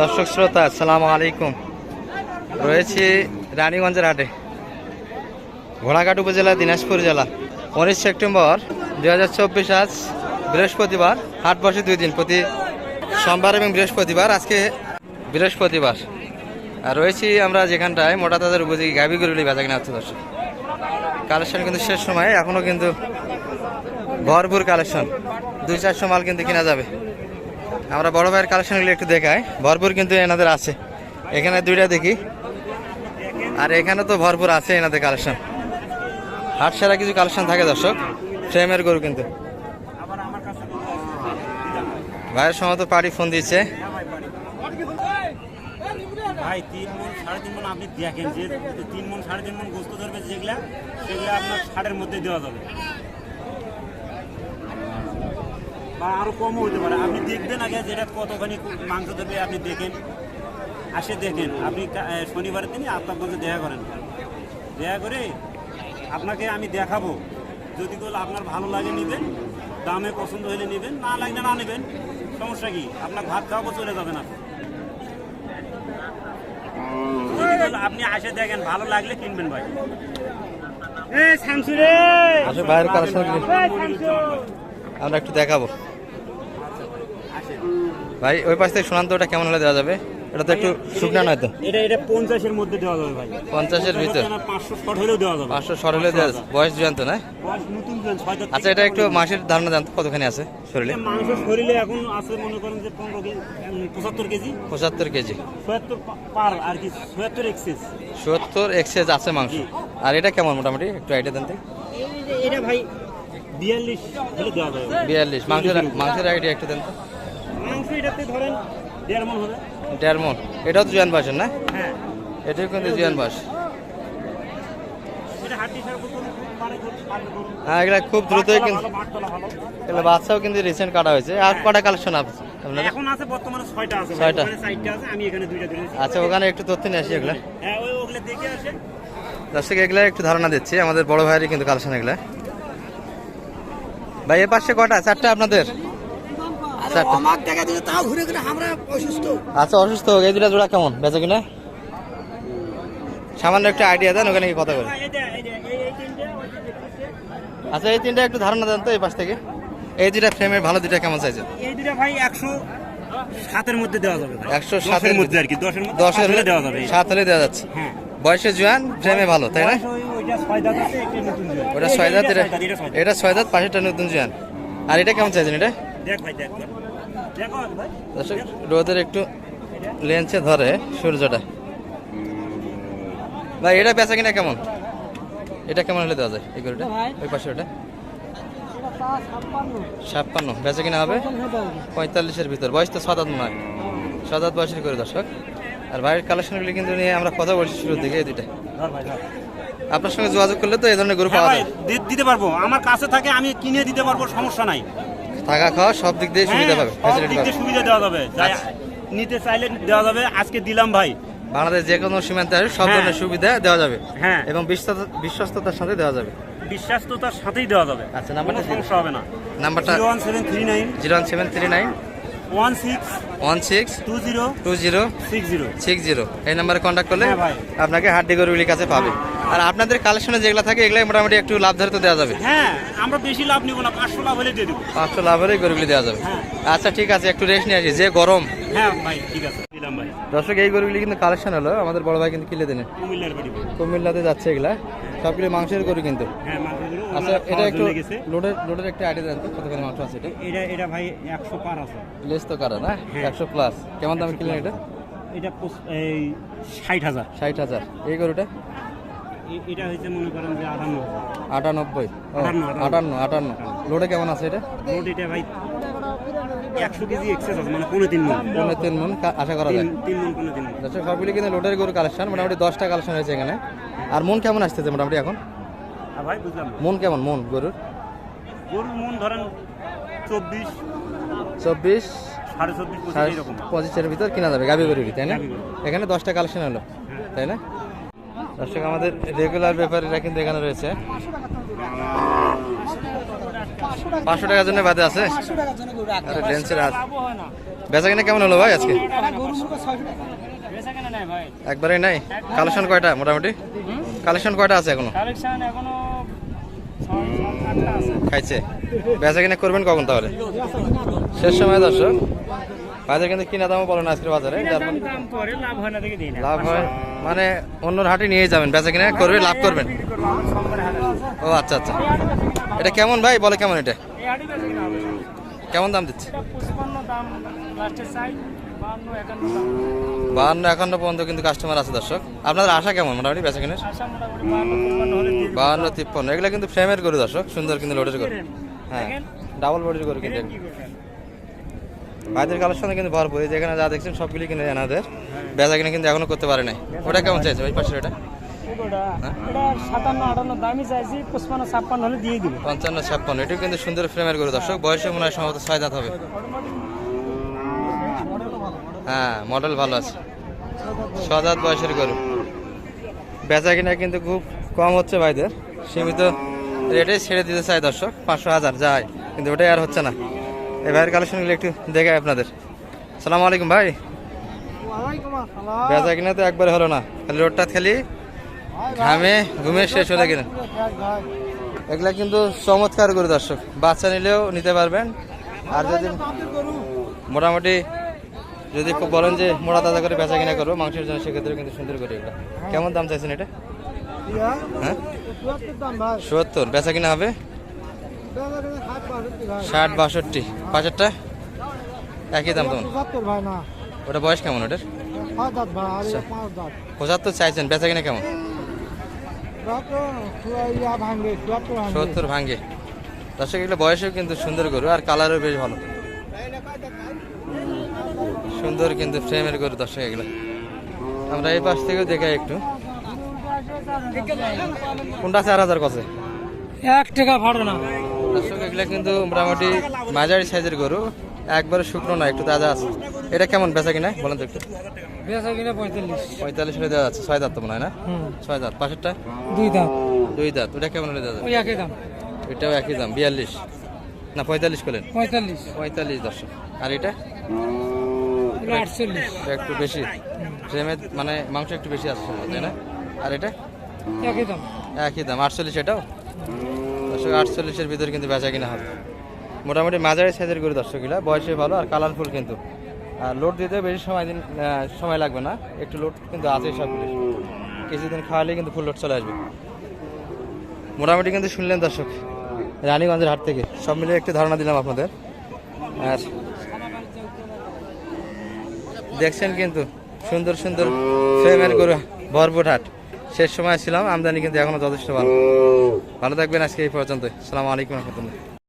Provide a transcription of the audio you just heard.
দর্শক শ্রোতা, আসসালামু আলাইকুম। রয়েছি রানীগঞ্জের হাটে, ঘোড়াঘাট উপজেলা, দিনাজপুর জেলা। উনিশ সেপ্টেম্বর দু হাজার চব্বিশ, আজ বৃহস্পতিবার, হাট বসে দুই দিন, প্রতি সোমবার এবং বৃহস্পতিবার, আজকে বৃহস্পতিবার। আর রয়েছি আমরা যেখানটায়, মোটা তাদের উপযোগী গাভি গরুলি বেচা কিনা হচ্ছে, দর্শক। কালেকশন কিন্তু শেষ সময় এখনও কিন্তু ভরপুর কালেকশন। দুই চারশো মাল কিন্তু কেনা যাবে। আমরা বড় ভাইয়ের কালেকশনগুলো একটু দেখাই। ভরপুর কিন্তু এনাদের আছে। এখানে দুইটা দেখি। আর এখানে তো ভরপুর আছে এনাদের কালেকশন হাট সারা কিছু কালেকশন থাকে দর্শক। ফ্রেমের গরু কিন্তু। ভাইয়ের সময় তো পার্টি ফোন দিচ্ছে। ভাই, তিন মন, সাড়ে তিন মন আপনি দেখেন যে, তিন মন, সাড়ে তিন মন গোস্ত ধরবে যেগুলা আপনার ষাটের মধ্যে দেওয়া যাবে। বা আরও কমও হতে পারে। আপনি দেখবেন আগে যেটা কতখানি মাংস ধরবে আপনি দেখেন। আসে দেখেন। আপনি শনিবারের দিনই আপনার সঙ্গে দেখা করেন। দেখা করে আপনাকে আমি দেখাবো। যদি কোনো আপনার ভালো লাগে নেবেন দামে পছন্দ হলে নেবেন না লাগলে না নেবেন সমস্যা কি? আপনার ভাত খাওয়াবো চলে যাবেন আপনি। যদি বলে আপনি আসে দেখেন ভালো লাগলে কিনবেন ভাই। আমরা একটু দেখাবো। ভাই ওই পাশ থেকে শোনান তো ওটা কেমন হলে দেওয়া যাবে? এটা তো একটু শুকনা নয় তো। এটা এটা পঞ্চাশের মধ্যে দেওয়া যাবে ভাই। পঞ্চাশের ভিতর। পাঁচশো শট হলেও দেওয়া যাবে। পাঁচশো শর্ট হলে দেওয়া যাবে। বয়স জুয়ান তো না আচ্ছা এটা একটু মাসের ধারণা জানতো কতখানি আছে শরীরে? মাংস শরীরে এখন আছে মনে করেন যে পনেরো কেজি পঁচাত্তর কেজি। পঁচাত্তর কেজি। ছয়াত্তর পার আর কি ছয়াত্তর এক্সেস। সত্তর এক্সেজ আছে মাংস। আর এটা কেমন মোটামুটি? একটু আইডিয়া দেন এটা ভাই বিয়াল্লিশ বিয়াল্লিশ। মাংসের মাংসের আইডিয়া একটু দেন তো। মাংস এটাতে ধরেন দেড় মন হবে। দেড় মন এটাও তো জুয়ান বাসের না? হ্যাঁ। এটাও কিন্তু জুয়ান বাস করুন হ্যাঁ এগুলা খুব দ্রুতই কিন্তু এগুলো বাচ্চাও কিন্তু রিসেন্ট কাটা হয়েছে। আর কটা কালেকশন আছে আপনাদের? এখন আছে বর্তমানে ছয়টা আছে। ছয়টা। আছে আমি এখানে দুইটা ধরেছি আচ্ছা ওখানে একটু তথ্য নিয়ে আসি এগুলা। হ্যাঁ ওই ওগুলো দেখে আসেন। দর্শক এগুলা একটু ধারণা দিচ্ছি। আমাদের বড় ভাইয়েরই কিন্তু কালেকশন এগুলা। ভাই এ পাশে কটা? চারটা আপনাদের? চারটা আমার টাকা দিলে তাও ঘুরে ঘুরে আমরা অসুস্থ। আচ্ছা অসুস্থ এই দুটা জোড়া কেমন? বেচা কিনা? সামান্য একটু আইডিয়া দেন ওখানে কথা বলি। আচ্ছা এই তিনটা একটু ধারণা দেন তো এই পাশ থেকে। এই দুটা ফ্রেমের ভালো দুটা কেমন চাইছে এই দুটা ভাই একশো সাতের মধ্যে দেওয়া যাবে একশো সাতের মধ্যে আর কি দশের দশের সাত হলে দেওয়া যাবে সাত হলে দেওয়া যাচ্ছে। হ্যাঁ। বয়সে জোয়ান ফ্রেমে ভালো তাই না। ওটা ছয় দাঁত এটা ছয় দাঁত, পাশেরটা নতুন জোয়ান। আর এটা কেমন চাইছেন এটা? দেখ ভাই দেখ। দর্শক রোদের একটু লেন্সে ধরে সূর্যটা। ভাই এটা বেচা কিনা কেমন? এটা কেমন হলে দেওয়া যায় এই গরুটা? ওই পাশে ওটা? ছাপ্পান্ন। বেচা কিনা হবে? পঁয়তাল্লিশের ভিতর। বয়স তো সাত মনে হয় সাত আট বয়সের করে দর্শক। আর বাইরের কালেকশনগুলি কিন্তু নিয়ে আমরা কথা বলছি শুরুর দিকে এই দুইটা। আপনার সঙ্গে যোগাযোগ করলে তো এই ধরনের গরু হ্যাঁ পাওয়া দিতে পারব। আমার কাছে থাকে আমি কিনে দিতে পারব সমস্যা নাই। থাকা খাওয়া সব দিক দিয়ে সুবিধা হ্যাঁ, পাবে ফ্যাসিলিটি পাবে। সুবিধা দেওয়া যাবে। আচ্ছা। নিতে চাইলে দেওয়া যাবে। আজকে দিলাম ভাই। বাংলাদেশ যে কোনো সীমান্তে আসবে সব হ্যাঁ। ধরনের সুবিধা দেওয়া যাবে হ্যাঁ। এবং বিশ্বস্ত- বিশ্বস্ততার সাথে দেওয়া যাবে। বিশ্বাস্ততার সাথেই দেওয়া যাবে। আচ্ছা, নাম্বারটা সমস্যা হবে না। নাম্বারটা zero one seven three nine zero one seven three nine one six one six two zero two zero six zero six zero এই নাম্বারে কন্ট্যাক্ট করলে হ্যাঁ ভাই। আপনাকে হাড্ডি গরুগুলির কাছে পাবে। আর আপনাদের কালেকশনে যেগুলো থাকে এগুলো মোটামুটি একটু লাভ ধরে তো দেওয়া যাবে? হ্যাঁ আমরা বেশি লাভ নিব না পাঁচশো লাভ হলে দিয়ে দেবো। পাঁচশো লাভ হলেই গরুগুলি দেওয়া যাবে। হ্যাঁ। আচ্ছা ঠিক আছে একটু রেস্ট নিয়ে আসি। যে গরম। হ্যাঁ ভাই ঠিক আছে দর্শক এই গরুগুলি কিন্তু কালেকশন হলো আমাদের বড় ভাই কিন্তু কিনে বাড়ি ভাই। কুমিল্লাতে যাচ্ছে এগুলা। সবগুলি মাংসের গরু কিন্তু। হ্যাঁ আচ্ছা এটা একটু লোডের লোডের একটা আইডিয়া দেন তো কতখানি মাংস আছে এটা? এটা এটা ভাই একশো পার আছে। লেস তো কারা না? হ্যাঁ। একশো প্লাস কেমন দামে কিনলেন এটা? এটা এই ষাট হাজার। ষাট হাজার। এই গরুটা? এটা হয়েছে মনে করেন যে আটান্ন আটানব্বই? আটান্ন, আটান্ন। লোডে কেমন আছে এটা? মোট এটা ভাই একশো কেজি এক্সেস আছে মানে পনেরো তিন মন। পনেরো তিন মন আশা করা যায়? তিন মন পনেরো তিন মন। আচ্ছা সবগুলি কিন্তু লোডের গরু কালেকশন মোটামুটি দশটা কালেকশন হয়েছে এখানে। আর মন কেমন আসতেছে মোটামুটি এখন? আর ভাই বুঝলাম মন কেমন মন গরুর? গরুর মন ধরেন চব্বিশ চব্বিশ সাড়ে চব্বিশ পঁচিশের ভিতর কিনা যাবে গাবি গরুরই তাই না? এখানে দশটা কালেকশন হলো তাই না? দর্শক, আমাদের রেগুলার ব্যাপারীরা কিন্তু এখানে রয়েছে। পাঁচশো টাকার জন্য বাদে আছে? বেচা কিনা কেমন হলো ভাই আজকে? একবারে নাই? কালেকশন কয়টা মোটামুটি? কালেকশন কয়টা আছে এখনও? খাইছে। বেচা কিনা করবেন কখন তাহলে? শেষ সময় দর্শক। ভাইদের কিন্তু কিনা দামও বলেন আজকের বাজারে। পরে লাভ হয় মানে অন্যর হাটে নিয়ে যাবেন বেচা কিনা করবে লাভ করবেন। ও আচ্ছা আচ্ছা। এটা কেমন ভাই? বলে কেমন এটা? কেমন দাম দিচ্ছে? বাহান্ন একান্ন পর্যন্ত কিন্তু কাস্টমার আছে দর্শক। আপনাদের আশা কেমন মোটামুটি বেচা কিনে। বাহান্ন তিপ্পান্ন। এগুলো কিন্তু ফ্রেমের গরু দর্শক। সুন্দর কিন্তু লোডের গরু। হ্যাঁ। ডাবল বডির গরু কিন্তু? ভাইদের কালেকশনে কিন্তু ভরপুর। এই যেখানে যা দেখছেন সবগুলি কিনে এনাদের। বেচা কিনা কিন্তু এখনও করতে পারে নাই। ওটা কেমন চাইছে ওই পাশের ওটা পঞ্চান্ন ছাপ্পান্ন এটিও কিন্তু সুন্দর ফ্রেমের গরু দর্শক। বয়সে মনে হয় সম্ভবত ছয় দাঁত হবে। হ্যাঁ মডেল ভালো আছে। বয়সের গরু। বেচা কিনা কিন্তু খুব কম হচ্ছে ভাইদের। সীমিত রেটে ছেড়ে দিতে চাই দর্শক। পাঁচশো হাজার যায় কিন্তু ওটাই আর হচ্ছে না। এই ভাইয়ের কালেকশনগুলো একটু দেখে আপনাদের। সালাম আলাইকুম ভাই। বেচা কিনা তো একবার হলো না। খালি রোডটা খালি ঘামে ঘুমে শেষ হলে কিনা এগুলা কিন্তু চমৎকার গরু দর্শক। বাচ্চা নিলেও নিতে পারবেন। আর যদি মোটামুটি যদি খুব বলেন যে মোড়া তাজা করে বেচা কিনা করব মাংসের জন্য সেক্ষেত্রে কিন্তু সুন্দর করে এগুলো। কেমন দাম চাইছেন এটা? হ্যাঁ? সত্তর। বেচা কিনা হবে? ষাট বাষট্টি। পাঁচারটা একই দাম তোমার? ওটা বয়স কেমন ওটার? পঁচাত্তর চাইছেন বেচা কিনা কেমন? সত্তর ভাঙ্গে দর্শক এগুলো বয়সেও কিন্তু সুন্দর গরু আর কালারও বেশ ভালো। সুন্দর কিন্তু ফ্রেমের গরু দর্শক এগুলো। আমরা এই পাশ থেকেও দেখাই একটু। কোনটা চার হাজার কছে এক টাকা ভাড়া না। দর্শক এগুলো কিন্তু মোটামুটি মাঝারি সাইজের গরু একবারে শুকনো না একটু তাজা আছে। এটা কেমন বেচা কিনা? বলেন তো একটু। বেচা কিনা পঁয়তাল্লিশ। পঁয়তাল্লিশ হলে দেওয়া আছে ছয় দাঁত তো মনে হয় না? ছয় দাঁত পাশেরটা? দুই দাম দুই দাঁত ওটা কেমন হলে দেওয়া একই দাম। এটাও একই দাম বিয়াল্লিশ। না পঁয়তাল্লিশ করলেন? পঁয়তাল্লিশ। পঁয়তাল্লিশ দর্শক। আর এটা? আটচল্লিশ। একটু বেশি। ফ্রেমের মানে মাংস একটু বেশি আসছে তাই না? আর এটা? একই দাম। একই দাম আটচল্লিশ এটাও? দর্শক আটচল্লিশের ভিতরে কিন্তু বেচা কিনা হবে। মোটামুটি মাঝারি সাইজের গরু দর্শকগুলা বয়সে ভালো আর কালারফুল কিন্তু। আর লোড দিতে বেশি সময় দিন সময় লাগবে না। একটু লোড কিন্তু আছে সবগুলি কিছুদিন খাওয়ালে কিন্তু ফুল লোড চলে আসবে। মোটামুটি কিন্তু শুনলেন দর্শক, রানীগঞ্জের হাট থেকে। সব মিলে একটু ধারণা দিলাম আপনাদের। আর দেখছেন কিন্তু সুন্দর সুন্দর ফ্রেমের গরু, ভরপুর হাট। শেষ সময় ছিলাম আমদানি কিন্তু এখনও যথেষ্ট ভালো। ভালো থাকবেন আজকে এই পর্যন্ত সালাম আলাইকুম রহমতুল্লাহ।